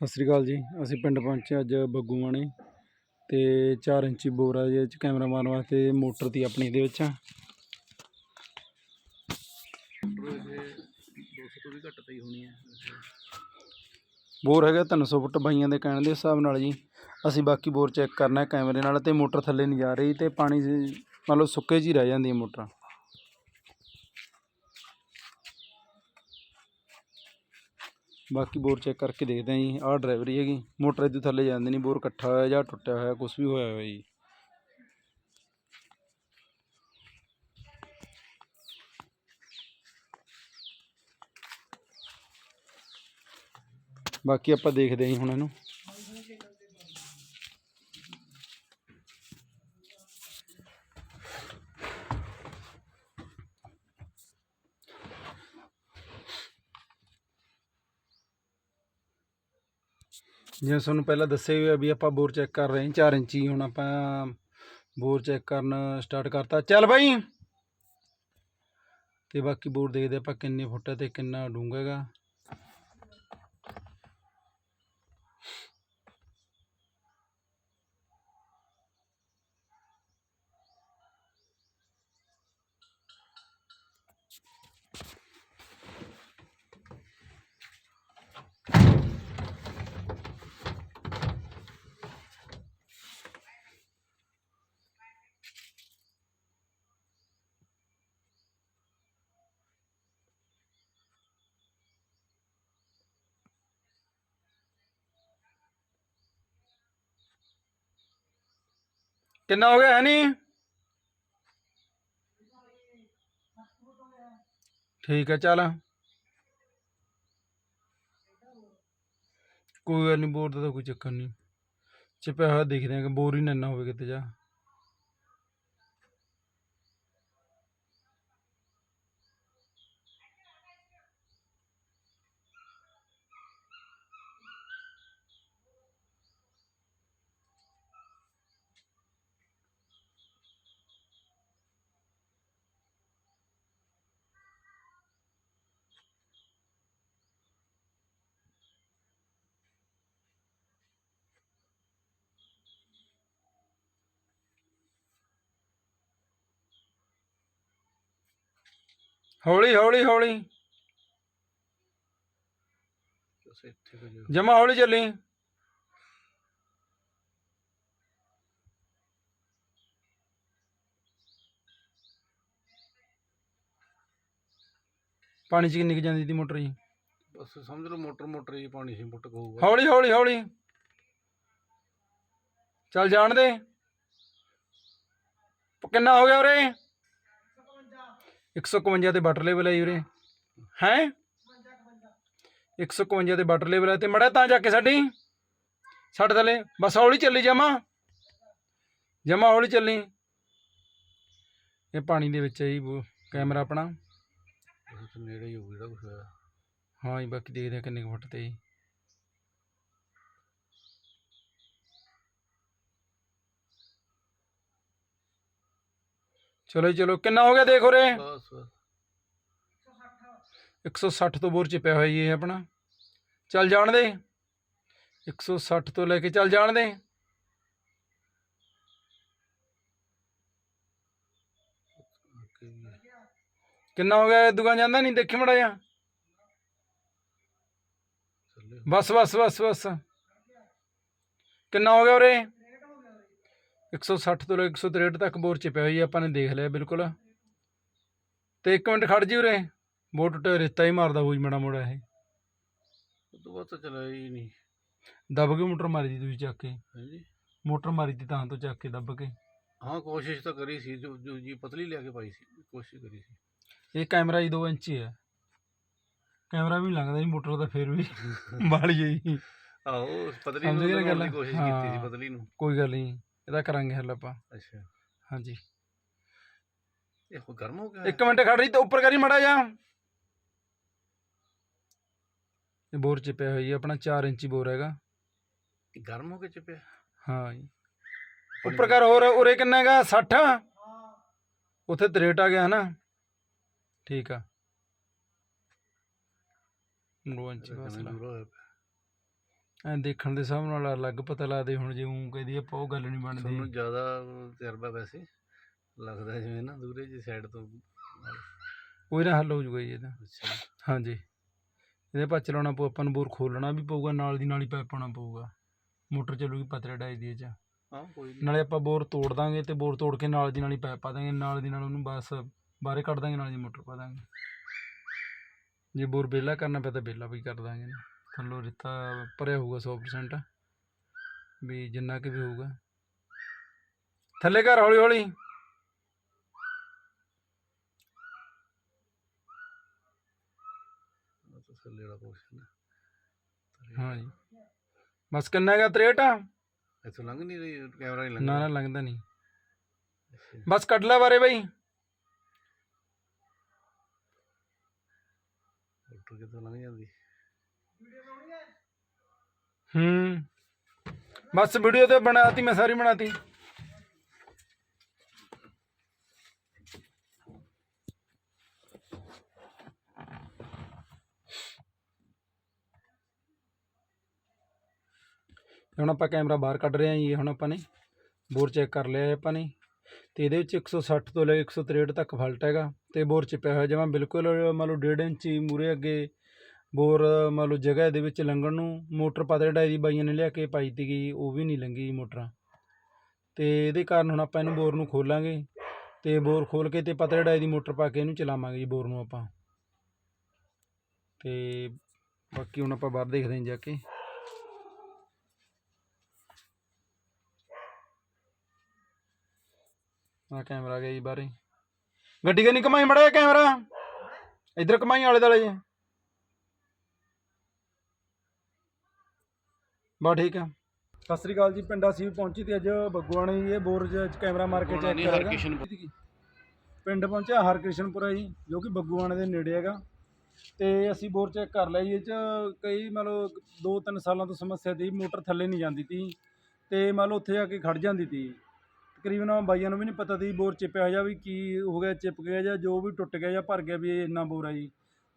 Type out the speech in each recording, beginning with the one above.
ਸਤਿ ਸ੍ਰੀ ਅਕਾਲ ਜੀ। ਅਸੀਂ ਪਿੰਡ ਪਹੁੰਚੇ ਅੱਜ ਬੱਗੂਆਣੇ ਤੇ 4 ਇੰਚੀ ਬੋਰ ਆ ਜਿਹਦੇ ਚ ਕੈਮਰਾ ਮਾਰਨ ਵਾਸਤੇ ਮੋਟਰ ਤੀ ਆਪਣੀ ਦੇ ਵਿੱਚ। ਬੋਰ ਹੈਗਾ 300 ਫੁੱਟ ਬਾਈਆਂ ਦੇ ਕਹਿਣ ਦੇ ਹਿਸਾਬ ਨਾਲ ਜੀ। ਅਸੀਂ ਬਾਕੀ ਬੋਰ ਚੈੱਕ ਕਰਨਾ ਕੈਮਰੇ ਨਾਲ ਤੇ ਮੋਟਰ ਥੱਲੇ ਨਹੀਂ ਜਾ ਰਹੀ ਤੇ ਪਾਣੀ ਮੰਨ ਲਓ ਸੁੱਕੇ 'ਚ ਹੀ ਰਹਿ ਜਾਂਦੀ ਹੈ ਮੋਟਰ। ਬਾਕੀ ਬੋਰ ਚੈੱਕ ਕਰਕੇ ਦੇਖਦੇ ਹਾਂ ਜੀ। ਆਹ ਡਰਾਈਵਰੀ ਹੈਗੀ। ਮੋਟਰ ਇਹਦੇ ਥੱਲੇ ਜਾਂਦੀ ਨਹੀਂ ਬੋਰ ਇਕੱਠਾ ਹੋਇਆ ਜਾਂ ਟੁੱਟਿਆ ਹੋਇਆ ਕੁਝ ਵੀ ਹੋਇਆ ਹੋਇਆ ਜੀ। ਬਾਕੀ ਆਪਾਂ ਦੇਖਦੇ ਹਾਂ ਜੀ ਹੁਣ ਇਹਨੂੰ। ਜਿਵੇਂ ਤੁਹਾਨੂੰ ਪਹਿਲਾਂ ਦੱਸਿਆ ਹੀ ਹੋਇਆ ਵੀ ਆਪਾਂ ਬੋਰ ਚੈੱਕ ਕਰ ਰਹੇ ਹਾਂ 4 ਇੰਚੀ ਹੁਣ ਆਪਾਂ ਬੋਰ ਚੈੱਕ ਕਰਨ ਸਟਾਰਟ ਕਰਤਾ। ਚੱਲ ਬਾਈ। ਤੇ ਬਾਕੀ ਬੋਰ ਦੇਖਦੇ ਆਪਾਂ ਕਿੰਨੇ ਫੁੱਟ ਹੈ ਤੇ ਕਿੰਨਾ ਡੂੰਘਾ ਹੈਗਾ। ਕਿੰਨਾ ਹੋ ਗਿਆ ਹੈ ਨਹੀਂ ਠੀਕ ਹੈ ਚੱਲ ਕੋਈ ਗੱਲ ਨਹੀਂ ਬੋਰ ਦਾ ਤਾਂ ਕੋਈ ਚੱਕਰ ਨਹੀਂ ਚਿਪਿਆ ਹੋਇਆ ਦੇਖਦੇ ਹਾਂ ਕਿ ਬੋਰ ਹੀ ਨਾ ਨਾ ਹੋਵੇ ਹੌਲੀ ਹੌਲੀ ਹੌਲੀ। ਜਮਾ ਹੌਲੀ ਚੱਲੀ। ਪਾਣੀ ਚ ਕਿੰਨੀ ਕੁ ਜਾਂਦੀ ਦੀ ਮੋਟਰ ਜੀ? ਬਸ ਸਮਝ ਲਓ ਮੋਟਰ ਮੋਟਰ ਹੀ ਪਾਣੀ ਸੀ ਮੁੱਟ ਹੋਊਗਾ ਹੌਲੀ ਹੌਲੀ ਹੌਲੀ। ਚੱਲ ਜਾਣ ਦੇ। ਕਿੰਨਾ ਹੋ ਗਿਆ ਉਰੇ? 151 ਤੇ ਵਾਟਰ ਲੈਵਲ ਹੈ ਜੀ ਉਰੇ। ਹੈ? 151 ਤੇ ਵਾਟਰ ਲੈਵਲ ਹੈ ਤੇ ਮੜਾ ਤਾਂ ਜਾ ਕੇ ਸਾਡੀ। ਛੱਡ ਥੱਲੇ। ਬਸ ਹੌਲੀ ਚੱਲੀ ਜਾਮਾ। ਜਮਾ ਹੌਲੀ ਚੱਲੀ। ਇਹ ਪਾਣੀ ਦੇ ਵਿੱਚ ਹੈ ਜੀ ਕੈਮਰਾ ਆਪਣਾ। ਨੇੜੇ ਹੀ ਹੋਊ ਜਿਹੜਾ ਕੁਛ ਹੋਇਆ। ਹਾਂ ਜੀ ਬਾਕੀ ਦੇਖਦੇ ਹਾਂ ਕਿੰਨੇ ਕੁ ਫੁੱਟ ਤੇ ਜੀ। ਚਲੋ ਜੀ ਚਲੋ। ਕਿੰਨਾ ਹੋ ਗਿਆ ਦੇਖ ਉਰੇ? ਬਸ ਬਸ। 160 ਤੋਂ ਬੋਰ ਚ ਪਿਆ ਹੋਇਆ ਜੀ ਇਹ ਆਪਣਾ। ਚੱਲ ਜਾਣ ਦੇ। 160 ਤੋਂ ਲੈ ਕੇ ਚੱਲ ਜਾਣ ਦੇ। ਕਿੰਨਾ ਹੋ ਗਿਆ ਦੁਕਾਨ ਜਾਂਦਾ ਨਹੀਂ? ਦੇਖੀ ਮੜਾ ਜਾ ਬਸ ਬਸ ਬਸ ਬਸ। ਕਿੰਨਾ ਹੋ ਗਿਆ ਉਰੇ? 160 ਤੋਂ ਲੈ ਕੇ 163 ਤੱਕ ਬੋਰ ਚ ਪਿਆ ਹੋਈ ਆਪਾਂ ਨੇ ਦੇਖ ਲਿਆ ਬਿਲਕੁਲ। ਤੇ ਇੱਕ ਮਿੰਟ ਖੜ ਜੀ ਉਰੇ ਬੋਰ ਟੁੱਟੇ ਰੇਤਾ ਹੀ ਮਾਰਦਾ ਹੋਈ ਮੜਾ ਮੋੜਾ ਇਹ। ਤੋਂ ਬਾਅਦ ਤਾਂ ਚਲਾਇਆ ਹੀ ਨਹੀਂ। ਦੱਬ ਕੇ ਮੋਟਰ ਮਾਰੀ ਦੀ ਤੁਸੀਂ ਚੱਕ ਕੇ। ਹਾਂਜੀ। ਮੋਟਰ ਮਾਰੀ ਦੀ ਤਾਂ ਤੋਂ ਚੱਕ ਕੇ ਦੱਬ ਕੇ। ਹਾਂ ਕੋਸ਼ਿਸ਼ ਤਾਂ ਕਰੀ ਸੀ ਜੋ ਜੋ ਜੀ ਪਤਲੀ ਲਿਆ ਕੇ ਪਾਈ ਸੀ ਕੋਸ਼ਿਸ਼ ਕਰੀ ਸੀ। ਇਹ ਕੈਮਰਾ ਹੀ 2 ਇੰਚ ਹੀ ਕੈਮਰਾ ਵੀ ਲੱਗਦਾ ਜੀ ਮੋਟਰ ਦਾ ਫਿਰ ਵੀ ਬਾਲੀ ਹੀ ਆਹੋ ਪਤਲੀ ਸਮਝ ਨੂੰ ਗਏ ਨਾ ਲਗਾਉਣ ਗੱਲ? ਦੀ ਕੋਸ਼ਿਸ਼ ਕੀਤੀ ਸੀ ਹਾਂ। ਪਤਲੀ ਨੂੰ। ਕੋਈ ਗੱਲ ਨਹੀਂ ਇਹਦਾ ਕਰਾਂਗੇ ਹੱਲ ਆਪਾਂ। ਅੱਛਾ। ਹਾਂਜੀ। ਇਹ ਕੋਈ ਗਰਮ ਹੋ ਗਿਆ ਇੱਕ ਮਿੰਟ ਖੜ ਰਹੀ ਤੇ ਉੱਪਰ ਕਰੀ ਮੜਾ ਜਾ ਇਹ ਬੋਰ ਚ ਪਿਆ ਹੋਇਆ ਜੀ ਆਪਣਾ 4 ਇੰਚੀ ਬੋਰ ਹੈਗਾ। ਇਹ ਗਰਮ ਹੋ ਕੇ ਚਿਪਿਆ? ਹਾਂ ਜੀ। ਉੱਪਰ ਕਰ ਹੋਰ ਉਰੇ ਕਿੰਨਾ ਹੈਗਾ? 60 ਉੱਥੇ 63 ਆ ਗਿਆ ਹਨਾ। ਠੀਕ ਆ। ਨੋ ਇੰਚ ਹੋਇਆ ਪਿਆ। ਐ ਦੇਖਣ ਦੇ ਹਿਸਾਬ ਨਾਲ ਅਲੱਗ ਪਤਾ ਲੱਗਦੇ ਹੁਣ ਜੇ ਉਹ ਕਹਦੀ ਆਪਾਂ ਉਹ ਗੱਲ ਨਹੀਂ ਬਣਦੀ। ਤੁਹਾਨੂੰ ਜ਼ਿਆਦਾ ਤਜਰਬਾ ਵੈਸੇ ਲੱਗਦਾ ਜਿਵੇਂ ਨਾ ਦੂਰੇ ਜੀ ਸਾਈਡ ਤੋਂ ਕੋਈ ਨਾ ਹੱਲ ਹੋ ਜੂਗਾ ਜੀ ਇਹਦਾ। ਅੱਛਾ ਹਾਂਜੀ। ਇਹਦੇ ਪਾ ਚਲਾਉਣਾ ਪਊ ਆਪਾਂ ਨੂੰ ਬੋਰ ਖੋਲਣਾ ਵੀ ਪਊਗਾ ਨਾਲ ਦੀ ਨਾਲ ਹੀ ਪਾਇਪ ਪਾਉਣਾ ਪਊਗਾ। ਮੋਟਰ ਚੱਲੂਗੀ ਪਤਰੇ ਡਾਈ ਦੀ ਇਹ 'ਚ। ਹਾਂ ਕੋਈ ਨਹੀਂ ਨਾਲੇ ਆਪਾਂ ਬੋਰ ਤੋੜ ਦਾਂਗੇ ਤੇ ਬੋਰ ਤੋੜ ਕੇ ਨਾਲ ਦੀ ਨਾਲ ਹੀ ਪਾਇਪ ਪਾ ਦਾਂਗੇ ਨਾਲ ਦੀ ਨਾਲ ਉਹਨੂੰ ਬਸ ਬਾਹਰੇ ਕੱਢ ਦਾਂਗੇ ਨਾਲ ਦੀ ਮੋਟਰ ਪਾ ਦਾਂਗੇ। ਜੇ ਬੋਰ ਵਿਹਲਾ ਕਰਨਾ ਪਿਆ ਤਾਂ ਵਿਹਲਾ ਵੀ ਕਰ ਦਾਂਗੇ ਨਾ। ਥੱਲੋਂ ਰੇਤਾ ਭਰਿਆ ਹੋਊਗਾ 100% ਵੀ ਜਿੰਨਾ ਕਿ ਵੀ ਹੋਊਗਾ। ਥੱਲੇ ਘਰ ਹੌਲੀ ਹੌਲੀ। ਥੱਲੇ ਵਾਲਾ ਪੋਰਸ਼ਨ ਹਾਂ ਜੀ। ਬਸ ਕਿੰਨਾ ਹੈਗਾ 63 ਇੱਥੋਂ ਲੰਘ ਨਹੀਂ ਰਹੀ ਕੈਮਰਾ ਨਹੀਂ ਲੰਘ ਨਾ। ਲੰਘਦਾ ਨਹੀਂ। ਬਸ ਕੱਢ ਲੈ ਬਾਰੇ ਬਈ। ਮੋਟਰ ਕਿੱਥੋਂ ਲੰਘ ਜਾਂਦੀ। ਹੂੰ। ਬਸ ਵੀਡੀਓ ਤੇ ਬਣਾਤੀ, ਮੈਂ ਸਾਰੀ ਬਣਾਤੀ। ਹੁਣ ਆਪਾਂ ਕੈਮਰਾ ਬਾਹਰ ਕੱਢ ਰਹੇ ਹਾਂ ਜੀ, ਹੁਣ ਆਪਾਂ ਨੇ ਬੋਰ ਚੈੱਕ ਕਰ ਲਿਆ ਆਪਾਂ ਨੇ। ਤੇ ਇਹਦੇ ਵਿੱਚ 160 ਤੋਂ ਲੈ ਕੇ 163 ਤੱਕ ਫਲਟ ਹੈਗਾ। ਤੇ ਬੋਰ ਚਿਪਿਆ ਹੋਇਆ ਜਮਾ ਬਿਲਕੁਲ, ਮੰਨ ਲਓ 1.5 ਇੰਚੀ ਮੂਰੇ ਅੱਗੇ ਬੋਰ, ਮੰਨ ਲਓ ਜਗ੍ਹਾ ਇਹਦੇ ਵਿੱਚ ਲੰਘਣ ਨੂੰ ਮੋਟਰ ਪਤਲੇ ਡਾਏ ਦੀ ਬਾਈਆਂ ਨੇ ਲਿਆ ਕੇ ਪਾਈ ਤੀ ਗਈ ਉਹ ਵੀ ਨਹੀਂ ਲੰਗੀ ਮੋਟਰਾਂ। ਅਤੇ ਇਹਦੇ ਕਾਰਨ ਹੁਣ ਆਪਾਂ ਇਹਨੂੰ ਬੋਰ ਨੂੰ ਖੋਲਾਂਗੇ ਅਤੇ ਬੋਰ ਖੋਲ੍ਹ ਕੇ ਅਤੇ ਪਤਲੇ ਡਾਈ ਦੀ ਮੋਟਰ ਪਾ ਕੇ ਇਹਨੂੰ ਚਲਾਵਾਂਗੇ ਜੀ ਬੋਰ ਨੂੰ ਆਪਾਂ। ਅਤੇ ਬਾਕੀ ਹੁਣ ਆਪਾਂ ਬਾਹਰ ਦੇਖਦੇ ਹਾਂ ਜਾ ਕੇ। ਆ ਕੈਮਰਾ ਗਿਆ ਜੀ ਬਾਹਰੇ। ਗੱਡੀ ਕਿ ਨਹੀਂ ਕਮਾਈ ਮੜਿਆ ਕੈਮਰਾ। ਇਧਰ ਕਮਾਈ ਆਲੇ ਦੁਆਲੇ ਜੇ। ਬਾ ਠੀਕ ਆ। ਸਤਿ ਸ੍ਰੀ ਅਕਾਲ ਜੀ ਪਿੰਡਾ ਸੀ ਪਹੁੰਚੀ ਤੇ ਅੱਜ ਬੱਗੂਆਣੇ ਇਹ ਬੋਰ ਚ ਕੈਮਰਾ ਮਾਰ ਕੇ ਚੈੱਕ ਕਰਾਂਗਾ ਪਿੰਡ ਪਹੁੰਚਿਆ ਹਰਕ੍ਰਿਸ਼ਨਪੁਰਾ ਜੀ ਜੋ ਕਿ ਬੱਗੂਆਣੇ ਦੇ ਨੇੜੇ ਹੈਗਾ। ਤੇ ਅਸੀਂ ਬੋਰ ਚੈੱਕ ਕਰ ਲਿਆ ਜੀ ਇਹ ਚ ਕਈ ਮਤਲਬ 2-3 ਸਾਲਾਂ ਤੋਂ ਸਮੱਸਿਆ ਦੀ ਮੋਟਰ ਥੱਲੇ ਨਹੀਂ ਜਾਂਦੀ ਤੀ ਤੇ ਮੰਨ ਲਓ ਉੱਥੇ ਆ ਕੇ ਖੜ ਜਾਂਦੀ ਤੀ ਤਕਰੀਬਨ ਬਾਈਆਂ ਨੂੰ ਵੀ ਨਹੀਂ ਪਤਾ ਤੀ ਬੋਰ ਚਿਪਿਆ ਹੋਇਆ ਵੀ ਕੀ ਹੋ ਗਿਆ ਚਿਪ ਗਿਆ ਜਾਂ ਜੋ ਵੀ ਟੁੱਟ ਗਿਆ ਜਾਂ ਭਰ ਗਿਆ ਵੀ ਇਹ ਇੰਨਾ ਬੋਰ ਆ ਜੀ।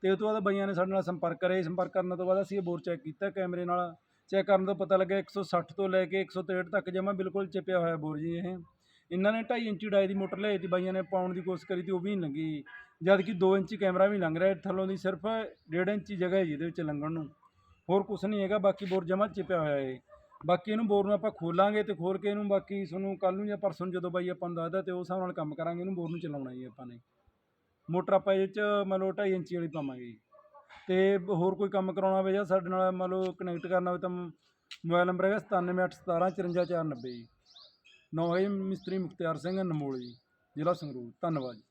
ਤੇ ਉਹ ਤੋਂ ਬਾਅਦ ਬਾਈਆਂ ਨੇ ਸਾਡੇ ਨਾਲ ਸੰਪਰਕ ਕਰਿਆ। ਸੰਪਰਕ ਕਰਨ ਤੋਂ ਬਾਅਦ ਅਸੀਂ ਇਹ ਬੋਰ ਚੈੱਕ ਕੀਤਾ ਕੈਮਰੇ ਨਾਲ। ਚੈੱਕ ਕਰਨ ਤੋਂ ਪਤਾ ਲੱਗਿਆ 160 ਤੋਂ ਲੈ ਕੇ 163 ਤੱਕ ਜਮਾ ਬਿਲਕੁਲ ਚਿਪਿਆ ਹੋਇਆ ਬੋਰ ਜੀ ਇਹ। ਇਹਨਾਂ ਨੇ 2.5 ਇੰਚੀ ਡਾਈ ਦੀ ਮੋਟਰ ਲਿਆਈ ਤੀ, ਬਾਈਆਂ ਨੇ ਪਾਉਣ ਦੀ ਕੋਸ਼ਿਸ਼ ਕਰੀ ਤੀ, ਉਹ ਵੀ ਨਹੀਂ ਲੰਗੀ। ਜਦ ਕਿ 2 ਇੰਚੀ ਕੈਮਰਾ ਵੀ ਲੰਘ ਰਿਹਾ, ਥੱਲੋਂ ਦੀ ਸਿਰਫ 1.5 ਇੰਚੀ ਜਗ੍ਹਾ ਹੈ ਜਿਹਦੇ ਵਿੱਚ ਲੰਘਣ ਨੂੰ। ਹੋਰ ਕੁਝ ਨਹੀਂ ਹੈਗਾ, ਬਾਕੀ ਬੋਰ ਜਮਾ ਚਿਪਿਆ ਹੋਇਆ ਹੈ ਬਾਕੀ ਇਹਨੂੰ ਬੋਰ ਨੂੰ ਆਪਾਂ ਖੋਲਾਂਗੇ ਤੇ ਖੋਲ ਕੇ ਇਹਨੂੰ ਬਾਕੀ ਤੁਹਾਨੂੰ ਕੱਲ ਨੂੰ ਜਾਂ ਪਰਸੋਂ ਜਦੋਂ ਬਾਈ ਆਪਾਂ ਨੂੰ ਦੱਸਦਾ ਤੇ ਉਸ ਹਿਸਾਬ ਨਾਲ ਕੰਮ ਕਰਾਂਗੇ, ਇਹਨੂੰ ਬੋਰ ਨੂੰ ਚਲਾਉਣਾ ਜੀ ਆਪਾਂ ਨੇ। ਮੋਟਰ ਆਪਾਂ ਇਹ 'ਚ ਮੰਨ ਲਓ 2.5 ਇੰਚੀ ਵਾਲੀ ਪਾਵਾਂਗੇ ਤੇ ਹੋਰ ਕੋਈ ਕੰਮ ਕਰਾਉਣਾ ਹੋਵੇ ਜਾਂ ਸਾਡੇ ਨਾਲ ਮੰਨ ਲਓ ਕਨੈਕਟ ਕਰਨਾ ਹੋਵੇ ਤਾਂ ਮੋਬਾਈਲ ਨੰਬਰ ਹੈਗਾ 9781175490 ਜੀ। ਨੌ ਹੈ ਜੀ ਮਿਸਤਰੀ ਮੁਖਤਿਆਰ ਸਿੰਘ ਅਨਮੋਲ ਜੀ, ਜ਼ਿਲ੍ਹਾ ਸੰਗਰੂਰ। ਧੰਨਵਾਦ ਜੀ।